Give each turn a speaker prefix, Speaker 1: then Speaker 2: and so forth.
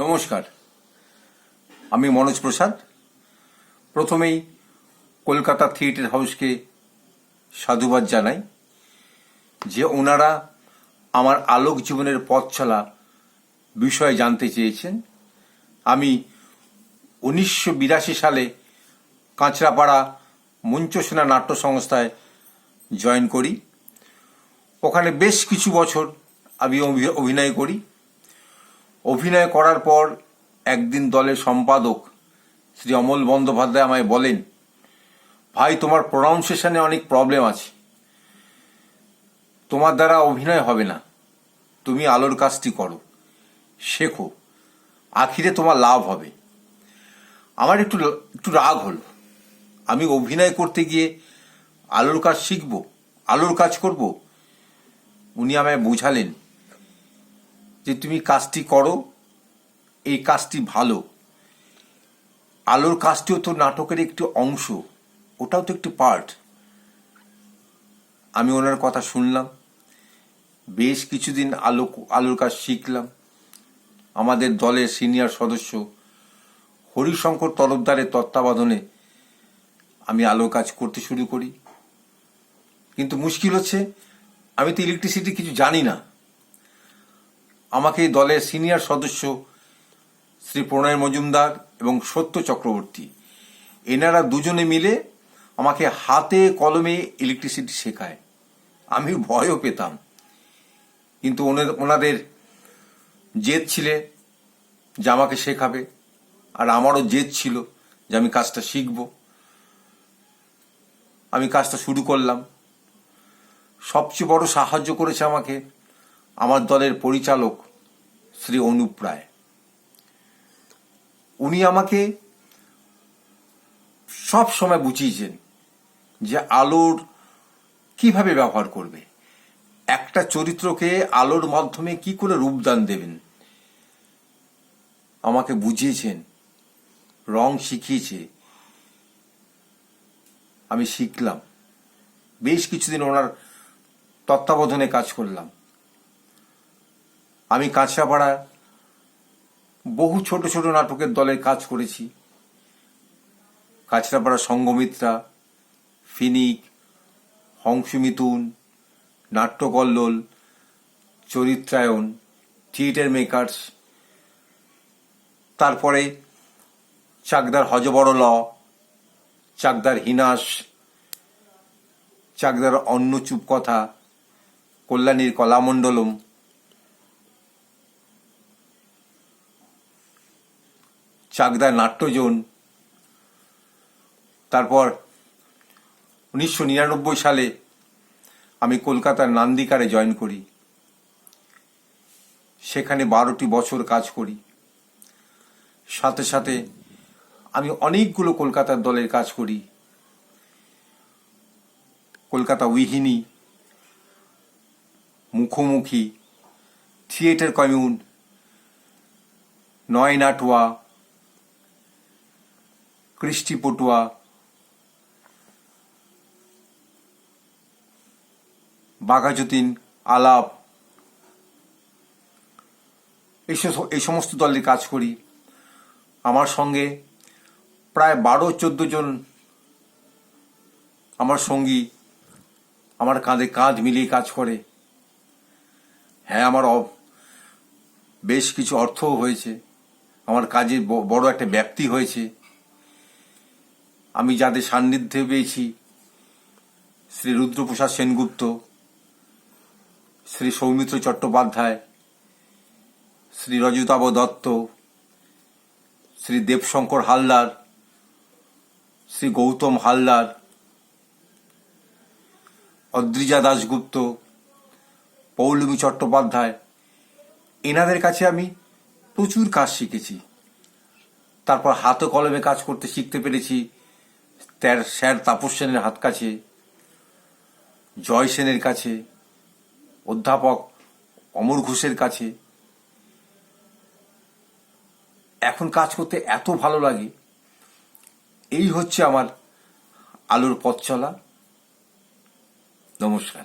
Speaker 1: নমস্কার। আমি মনোজ প্রসাদ। প্রথমেই কলকাতা থিয়েটার হাউসকে সাধুবাদ জানাই যে ওনারা আমার আলোক জীবনের পথ চলা বিষয়ে জানতে চেয়েছেন। আমি উনিশশো বিরাশি সালে কাঁচরাপাড়া মঞ্চসেনা নাট্য সংস্থায় জয়েন করি। ওখানে বেশ কিছু বছর আমি অভি- অভিনয় করি। অভিনয় করার পর একদিন দলের সম্পাদক শ্রী অমল বন্দ্যোপাধ্যায় আমায় বলেন, ভাই, তোমার প্রনাউন্সিয়েশনে অনেক প্রবলেম আছে। তোমার দ্বারা অভিনয় হবে না। তুমি আলোর কাজটি করো, শেখো। আখিরে তোমার লাভ হবে। আমার একটু একটু রাগ হলো। আমি অভিনয় করতে গিয়ে আলোর কাজ শিখব, আলোর কাজ করব? উনি আমায় বোঝালেন যে তুমি কাজটি করো, এই কাজটি ভালো। আলোর কাজটিও তো নাটকের একটি অংশ, ওটাও তো একটি পার্ট আমি ওনার কথা শুনলাম, বেশ কিছুদিন আলো, আলোর কাজ শিখলাম। আমাদের দলের সিনিয়র সদস্য হরিশঙ্কর তরফদারের তত্ত্বাবধানে আমি আলোর কাজ করতে শুরু করি। কিন্তু মুশকিল হচ্ছে, আমি তো ইলেকট্রিসিটি কিছু জানি না। আমাকে দলের সিনিয়র সদস্য শ্রী প্রণয় মজুমদার এবং সত্য চক্রবর্তী। এনারা দুজনে মিলে আমাকে হাতে কলমে ইলেকট্রিসিটি শেখায়। আমি ভয়ও পেতাম। কিন্তু ওনাদের জেদ ছিলে যে আমাকে শেখাবে। আর আমারও জেদ ছিল যে আমি কাজটা শিখব। আমি কাজটা শুরু করলাম। সবচেয়ে বড় সাহায্য করেছে আমাকে আমার দলের পরিচালক শ্রী অনুপ রায়। উনি আমাকে সব সময় বুঝিয়েছেন যে আলোর কীভাবে ব্যবহার করবে। একটা চরিত্রকে আলোর মাধ্যমে কি করে রূপদান দেবেন? আমাকে বুঝিয়েছেন, রং শিখিয়েছে। আমি শিখলাম। বেশ কিছুদিন ওনার তত্ত্বাবধানে কাজ করলাম। আমি কাঁচরাপাড়া বহু ছোট ছোট নাটকের দলের কাজ করেছি। কাঁচরাপাড়া সঙ্গমিত্রা ফিনিক হংসমিতুন নাট্যকল্লোল চরিত্রায়ন থিয়েটার মেকার্স, তারপরে চাকদার হজবড় ল, চাকদার হিনাস চাকদার অন্য চুপ কথা কল্যাণীর কলামণ্ডলম চাকদার নাট্যজন। তারপর উনিশশো নিরানব্বই সালে আমি কলকাতার নান্দিকারে জয়েন করি। সেখানে বারোটি বছর কাজ করি। সাথে সাথে আমি অনেকগুলো কলকাতার দলের কাজ করি। কলকাতা উইহিনী, মুখোমুখি, থিয়েটার কমিউন নয় নাটুয়া কৃষ্টি পটুয়া। বাঘাযতীন, আলাপ। এই সমস্ত দলের কাজ করি। আমার সঙ্গে প্রায় বারো, চোদ্দ জন আমার সঙ্গী আমার কাঁধে কাঁধ মিলিয়ে কাজ করে। হ্যাঁ আমার বেশ কিছু অর্থও হয়েছে। আমার কাজের বড় একটা ব্যাপ্তি হয়েছে। আমি যাদের সান্নিধ্যে পেয়েছি, শ্রী রুদ্রপ্রসাদ সেনগুপ্ত, শ্রী সৌমিত্র চট্টোপাধ্যায়, শ্রী রজতাব দত্ত, শ্রী দেবশঙ্কর হালদার, শ্রী গৌতম হালদার, অদ্রিজা দাশগুপ্ত, পৌলমী চট্টোপাধ্যায়, এনাদের কাছে আমি প্রচুর কাজ শিখেছি। তারপর হাতে কলমে কাজ করতে শিখতে পেরেছি। তার স্যার তাপস সেনের হাত কাছে জয় সেনের কাছে, অধ্যাপক অমর ঘোষের কাছে। এখন কাজ করতে এত ভালো লাগে, এই হচ্ছে আমার আলোর পথ চলা। নমস্কার।